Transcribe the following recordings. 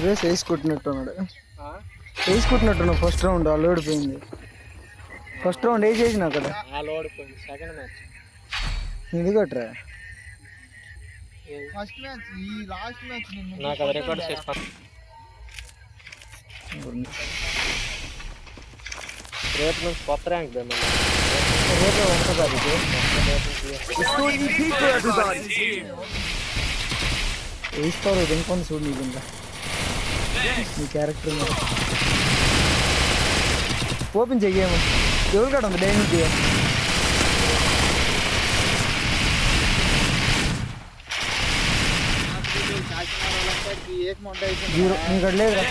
సురేష్ వేసుకుంటున్నట్టున్నాడు వేసుకుంటున్నట్టున్నాడు first round వాళ్ళు ఓడిపోయింది ఫస్ట్ రౌండ్ వేసి వేసిన అక్కడ సెకండ్ మ్యాచ్ ఇది కొట్టరా? ఫస్ట్ మ్యాచ్ ఈ లాస్ట్ మ్యాచ్ నాకు అది రికార్డ్ చేస్తాను రేపు నుంచి కొత్త ర్యాంక్ రేపే ఉంటుంది వేస్తారు ఇంకొంత చూడు నీకు ఇంకా. నీ క్యారెక్టర్ ఓపెన్ చెయ్యేమో. ఎవరు కాడ ఉంది? డైనింగ్ జీరో నీకు అక్కడ లేదురా.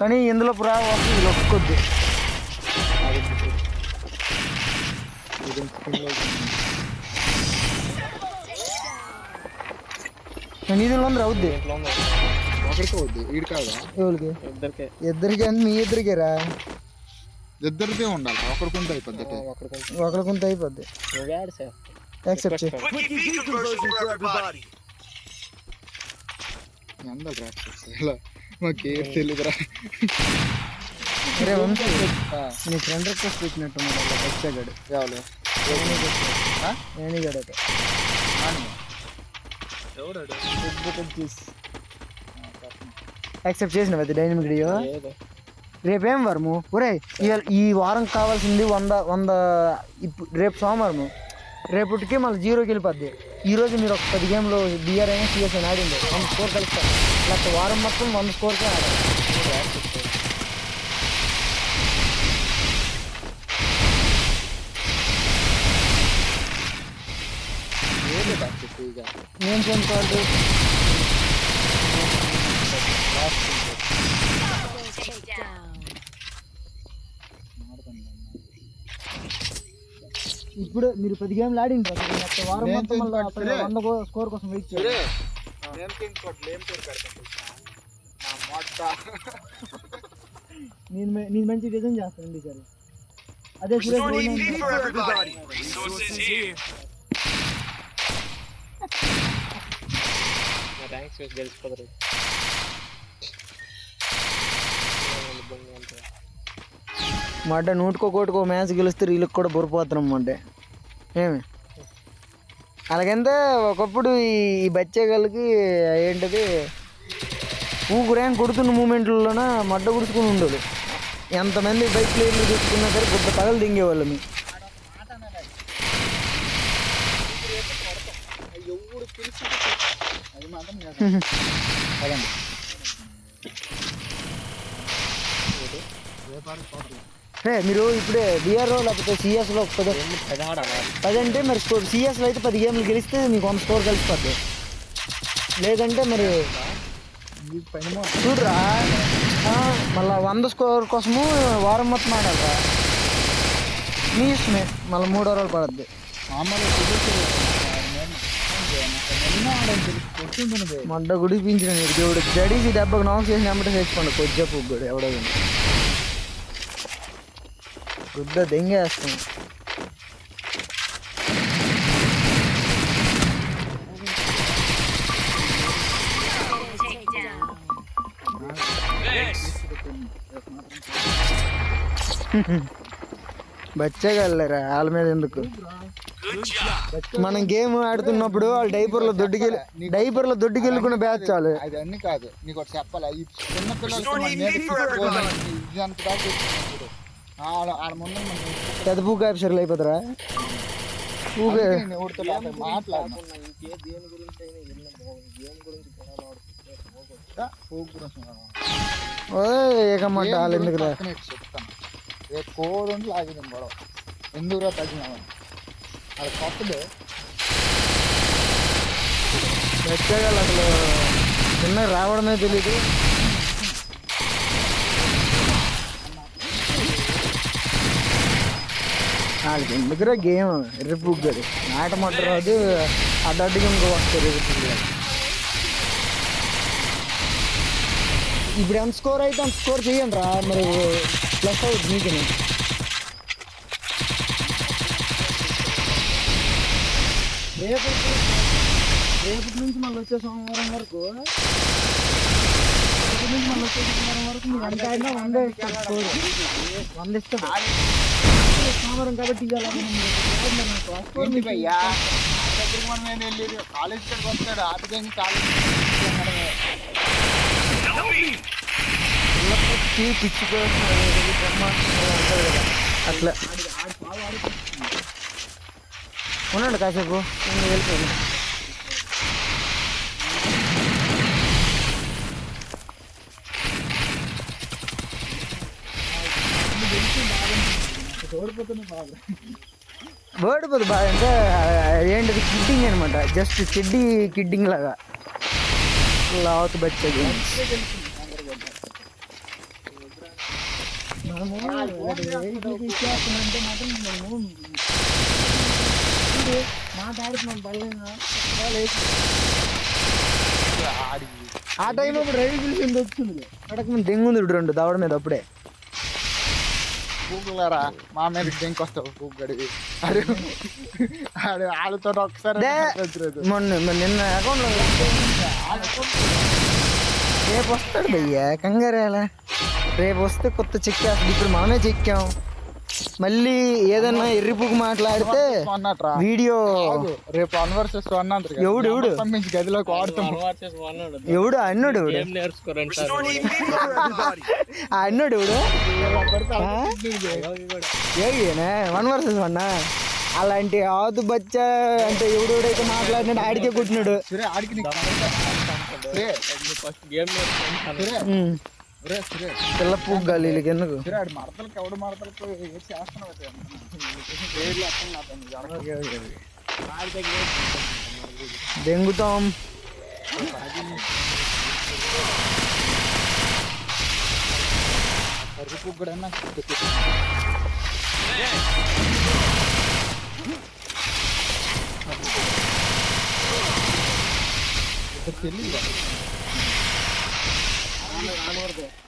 కానీ ఇందులో పురా వస్తుంది ఇది ఒక్కొద్ది నేను ఇది ఉంది అవుద్ది. ఒకరికి వద్దు ఈడు కాదా? ఎవరికి? ఇద్దరికే. ఇద్దరికి అంటే మీ ఇద్దరికేరా? ఇద్దరిదే ఉండాలి. అయిపోద్ది ఒకరికి ఒకరి కొంత అయిపోద్ది. నువ్వు యాడ్ చేస్తా యాక్సెప్ట్ చేయి. అందరు ఇలా మాకు తెలియదురా అరే వంశీ నీ ఫ్రెండ్ రిక్వెస్ట్ పెట్టినట్టు వచ్చాగాడు. ఎవరు? ఏనిగాడు అట ఎవడాడు యాక్సెప్ట్ చేసిన పెద్ద డైనమిక్ వీడియో ఏదో రేపేం వరము? ఒరే ఈ వారం కావాల్సింది వంద వంద ఇప్పుడు రేపు సోమవారము. రేపటికి మళ్ళీ జీరోకి వెళ్ళిపోద్ది. ఈ రోజు మీరు ఒక పది గేమ్లో బిఆర్ అయినా సిఎస్ అని ఆడింది వంద స్కోర్ కలుస్తారు లేకపోతే వారం మొత్తం వంద స్కోర్కే ఆడాలి. నేను చెందుకోవాలి ఇప్పుడు మీరు పది గేమ్లు లేకపోతే వారం మొత్తం వంద స్కోర్ కోసం వెయిట్ చేయాలి. నేను నేను మంచి డిజైన్ చేస్తానండి సరే అదే సురేష్ గౌడ్ నేను- నా ర్యాంక్స్ వేసి గెలిచిపోతారు మాట నూటికో కోటికో మ్యాచ్ గెలిస్తే వీళ్ళకి కూడా బొరిపోతున్నాం అంటే. ఏమి? అలాగంటే ఒకప్పుడు ఈ బచ్చేగాళ్ళకి ఏంటది? ఊగురేం కొడుతున్న మూమెంట్లలోన మడ్డ గుడుచుకుని ఉండదు. ఎంతమంది బైక్ ప్లేయర్లు చూసుకున్నా సరే గుడ్డ పగలు దింగేవాళ్ళమి రే మీరు ఇప్పుడే బీఆర్ఓ లేకపోతే సిఎస్లో పది పది ఆడాలి పది అంటే మరి స్కోర్ సిఎస్లో అయితే పది గేమ్లు గెలిస్తే మీకు వంద స్కోర్ కలిసిపోద్ది. లేదంటే మరి పైన చూడరా మళ్ళీ వంద స్కోర్ కోసము వారం మొత్తం ఆడాలరా. మీ ఇష్టమే. మళ్ళీ మూడో రోజులు పడద్ది. మామూలు నిన్న ఆడని తెలిసి కొట్టింది మడ్డ గుడిపించిన నీకు దేవుడు జడీసి దెబ్బకు నాక్ చేసి నెమ్మట చేసుకోండి కొద్దిగా పుగ్గుడు ఎవడో కానీ. గుద్ద దెంగేస్తాం బచ్చగలరా వాళ్ళ మీద ఎందుకు మనం గేమ్ ఆడుతున్నప్పుడు వాళ్ళు డైపర్లో దొడ్డుకెళ్ళి డైపర్లో దొడ్డుకెళ్ళుకున్న బ్యాచ్ చాలు. అది అన్ని కాదు. నీకు ఒకటి చెప్పాలి. ఈ చిన్న నేర్చుకో- పెద్ద పూక ఆఫీసర్లు అయిపోతారా? పూక ఏకమ్మంట వాళ్ళు రేపు కోడి గొడవ. ఎందుకురా తగ్గినామని అది కొత్తది. వచ్చేయాలి అసలు చిన్న రావడమే తెలీదు. వాళ్ళకి ఎందుకురా గేమ్? ఎర్రి గది నాట మట్ట రాదు అడ్డడ్డుగా ఇంకో వస్తారు ఇప్పుడు ఎంత స్కోర్ అయితే అంత స్కోర్ చేయండి రా మరి ప్లస్ అవుట్ నీకు. రేపు రేపటి నుంచి మళ్ళీ వచ్చే సోమవారం వరకు రేపటి నుంచి మళ్ళీ వచ్చే సోమవారం వరకు మీరు ఎంత అయినా వందే ఇస్తాడు. వంద ఇస్తాడు సోమవారం కాబట్టి వెళ్ళేది కాలేజ్ కాడికి వస్తాడు ఆటకి కాలేజ్ పిల్లలకి పిచ్చి కోసం అది బొమ్మ అంటారు కదా అట్లా ఉండండి కాసేపు. నేను వెళ్ళిపోయాను. బర్డ్ పోదు బాగా అంటే ఏంటిది కిడ్డింగ్ అనమాట జస్ట్ చెడ్డీ కిడ్డింగ్ లాగా. లావత్ బచ్చది. మనము ఇది మాట్లాడుతున్నాం పర్లేదా ఆ టైం అప్పుడు రవి పిలిచింది వచ్చింది. అడగ ముందు దెంగుంది రెండు దవడ మీద అప్పుడే. గూగులరా మా మీద డెంక్ వస్తావు గూగడి అరే ఆడు వాళ్ళతో ఒకసారి. మొన్న నిన్న అకౌంట్లో రేపు వస్తాడు భయ్యా కంగారేలా. రేపు వస్తే కొత్త చెక్ ఇప్పుడు మనమే చెక్కాం మళ్ళీ ఏదన్నా ఎర్రిపుకు మాట్లాడితే వీడియో రేపు వన్ వర్సెస్ వన్. ఎవడు, ఎవడు? పంపించి గదిలోకి వాడుతాం? ఎవడు? అన్నాడు అన్నాడు ఎవడు? ఆ? ఏగినా వన్ వర్సెస్ వన్ అలాంటి ఆదు బచ్చా అంటే ఎవడెవడైతే మాట్లాడినాడు ఆడికే కొట్టినాడు. సరే ఆడికి నీకు సరే ఫస్ట్ గేమ్ నేర్చుకుంటాను సరే ఉమ్. సరే సరే పిల్ల పుగ్గాలి వీళ్ళకి ఎందుకు సరే ఆడు మడతలకి ఎవడు మడతలకు ఏం చేస్తున్నావు అయితే? আনোয়ার দেয়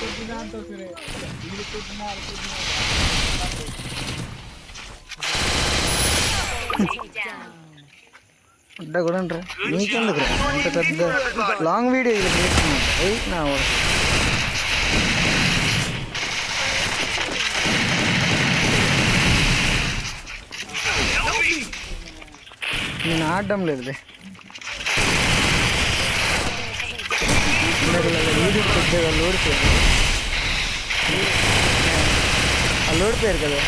కాదు నీకు. దెంగుతాం కర్రీ కూడా తెలియదు బిడ్డ కూడా అంటారు నీకెందుకు అంత పెద్ద లాంగ్ వీడియో ఇది వెయిట్ నా వాడు. నేను ఆడడం లేదు బే. పెద్దగా లోడ్ పేరు. ఆ లోడ్ పేరు కదా?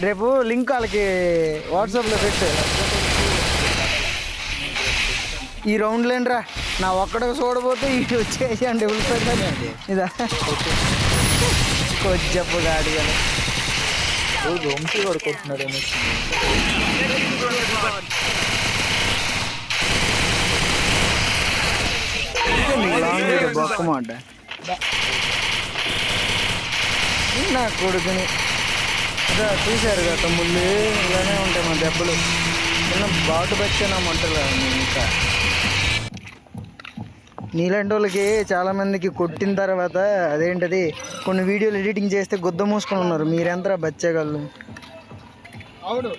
రేపు లింక్ వాళ్ళకి వాట్సాప్లో పెట్టు. ఈ రౌండ్ లేండిరా నా ఒక్కడ చూడబోతే ఇటు వచ్చేసి అండి ఉల్లిపోయింది ఇదా? కొజ్జప్పు గాడి వంశీ కూడా కొట్టున్నాడు లాంగ్ వీడియో బొక్క మాట నా కొడుకుని. అదే చూశారు కదా తమ్ముళ్ళు ఇలానే ఉంటాయి మా దెబ్బలు. చిన్న బాటు బచ్చాను మంటలు ఇంకా? నీలాంటి వాళ్ళకి చాలా మందికి కొట్టిన తర్వాత అదేంటది? కొన్ని వీడియోలు ఎడిటింగ్ చేస్తే గుద్ద మూసుకొని ఉన్నారు. మీరెంతరా బచ్చేగాళ్ళు? అవును.